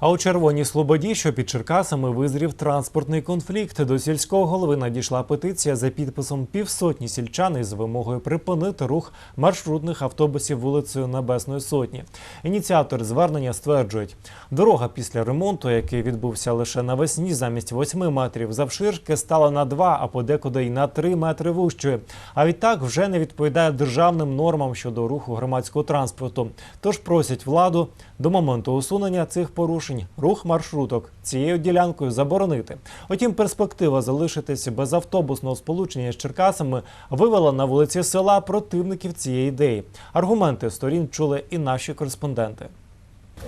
А у Червоній Слободі, що під Черкасами, визрів транспортний конфлікт. До сільського голови надійшла петиція за підписом півсотні сільчан із вимогою припинити рух маршрутних автобусів вулицею Небесної Сотні. Ініціатори звернення стверджують, дорога після ремонту, який відбувся лише навесні, замість 8 метрів завширшки стала на 2, а подекуди й на 3 метри вущою. А відтак вже не відповідає державним нормам щодо руху громадського транспорту. Тож просять владу до моменту усунення цих порушень рух маршруток цією ділянкою заборонити. Утім, перспектива залишитися без автобусного сполучення з Черкасами вивела на вулиці села противників цієї ідеї. Аргументи сторін чули і наші кореспонденти.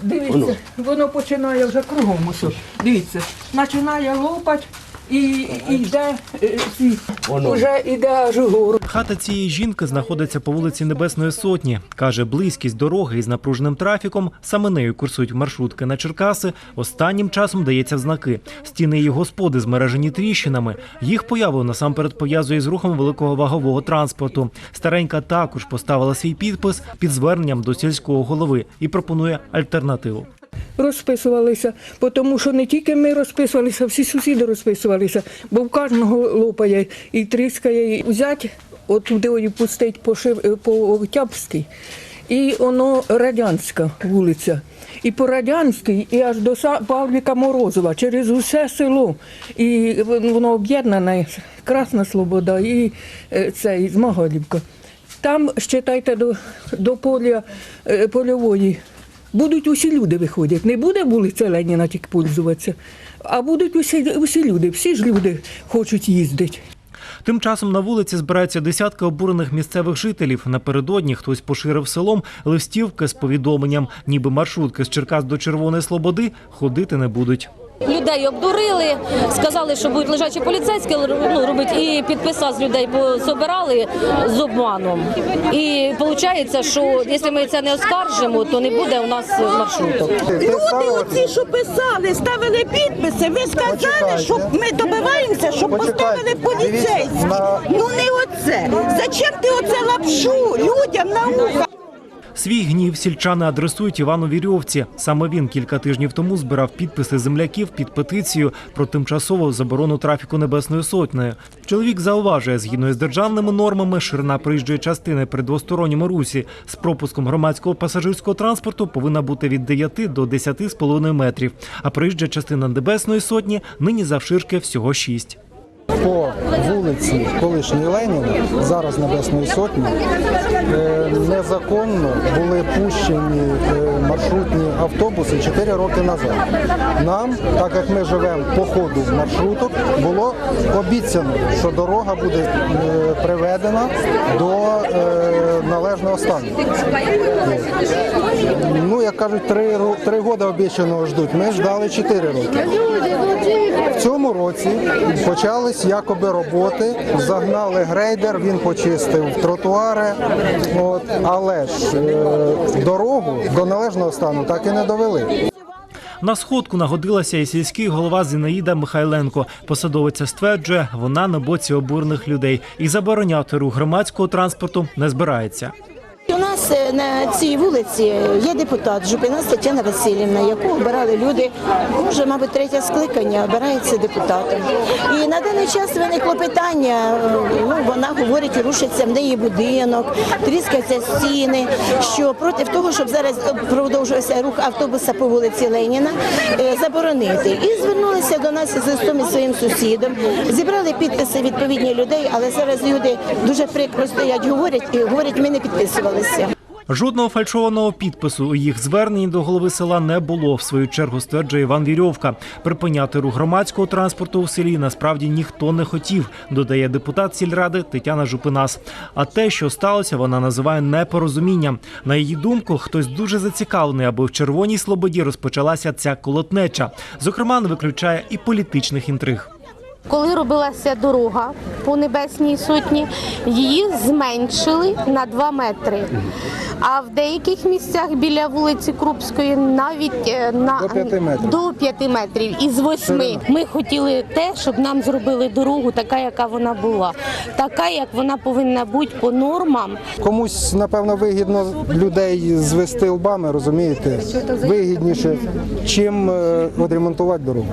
Дивіться, воно починає вже кругом усе. Дивіться, починає лопать і, йде, е, ці, вже йде аж угору. Хата цієї жінки знаходиться по вулиці Небесної Сотні. Каже, близькість дороги із напруженим трафіком, саме нею курсують маршрутки на Черкаси. Останнім часом дається в знаки. Стіни її господи змережені тріщинами. Їх появу насамперед пов'язує з рухом великого вагового транспорту. Старенька також поставила свій підпис під зверненням до сільського голови і пропонує альтернативу. Розписувалися, тому що не тільки ми розписувалися, всі сусіди розписувалися, бо в кожного лопає і тріскає, і взяти, отуди і пустить по, Шив- по Октябрській, і воно радянська вулиця. І по радянській, і аж до Павліка Морозова, через усе село. І воно об'єднане, Красна Слобода і е, цей Змагалівка. Там, считайте, до, до поля е, польової Будуть усі люди виходять. Не буде вулиця Леніна тільки пользуватися, а будуть усі, усі люди. Всі ж люди хочуть їздити. Тим часом на вулиці збираються десятки обурених місцевих жителів. Напередодні хтось поширив селом листівки з повідомленням, ніби маршрутки з Черкас до Червоної Слободи ходити не будуть. Людей обдурили, сказали, що будуть лежачі поліцейські ну, робити, і підписа з людей собирали з обманом. І виходить, що якщо ми це не оскаржимо, то не буде у нас маршруток. Люди оці, що писали, ставили підписи, ви сказали, що ми добиваємося, щоб поставили поліцейські. Ну не оце. Зачем ти оце лапшу людям на ухо? Свій гнів сільчани адресують Івану Вірьовці. Саме він кілька тижнів тому збирав підписи земляків під петицію про тимчасову заборону трафіку небесною сотнею. Чоловік зауважує, згідно із державними нормами, ширина проїжджої частини при двосторонньому русі з пропуском громадського пасажирського транспорту повинна бути від 9 до 10,5 метрів. А проїжджа частина небесної сотні нині завширки всього 6. по вулиці колишньої Леніна, зараз Небесної Сотні, е, незаконно були пущені е, маршрутні автобуси 4 роки назад. Нам, так як ми живемо по ходу маршруток, було обіцяно, що дорога буде е, приведена до належного стану. Ну, як кажуть, три, три роки обіцяного ждуть. Ми ждали 4 роки. Цьому році почались якоби роботи, загнали грейдер, він почистив тротуари, от, але ж е, дорогу до належного стану так і не довели. На сходку нагодилася і сільський голова Зінаїда Михайленко. Посадовиця стверджує, вона на боці обурених людей і забороняти рух громадського транспорту не збирається. Е, на цій вулиці є депутат Жупина Тетяна Васильівна, яку обирали люди, може, мабуть, третє скликання обирається депутатом. І на даний час виникло питання. е, Ну вона говорить, рушиться в неї будинок, тріскаються стіни. Що проти того, щоб зараз продовжувався рух автобуса по вулиці Леніна, е, заборонити. І звернулися до нас із листом із своїм сусідом. Зібрали підписи відповідні людей, але зараз люди дуже прикро стоять, говорять і говорять, ми не підписувалися. Жодного фальшованого підпису у їх зверненні до голови села не було. В свою чергу стверджує Іван Вірьовка. Припиняти рух громадського транспорту у селі насправді ніхто не хотів, додає депутат сільради Тетяна Жупинас. А те, що сталося, вона називає непорозумінням. На її думку, хтось дуже зацікавлений, аби в Червоній Слободі розпочалася ця колотнеча. Зокрема, не виключає і політичних інтриг. Коли робилася дорога по Небесній сотні, її зменшили на 2 метри. А в деяких місцях біля вулиці Крупської навіть е, на До п'яти метрів. до 5 метрів із 8. Ми хотіли те, щоб нам зробили дорогу така, яка вона була, така, як вона повинна бути по нормам. Комусь, напевно, вигідно людей звести лбами, розумієте, вигідніше, чим е, відремонтувати дорогу.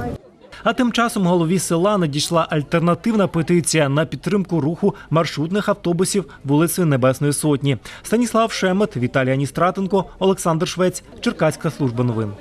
А тим часом голові села надійшла альтернативна петиція на підтримку руху маршрутних автобусів вулицею Небесної Сотні. Станіслав Шемет, Віталій Аністратенко, Олександр Швець, Черкаська служба новин.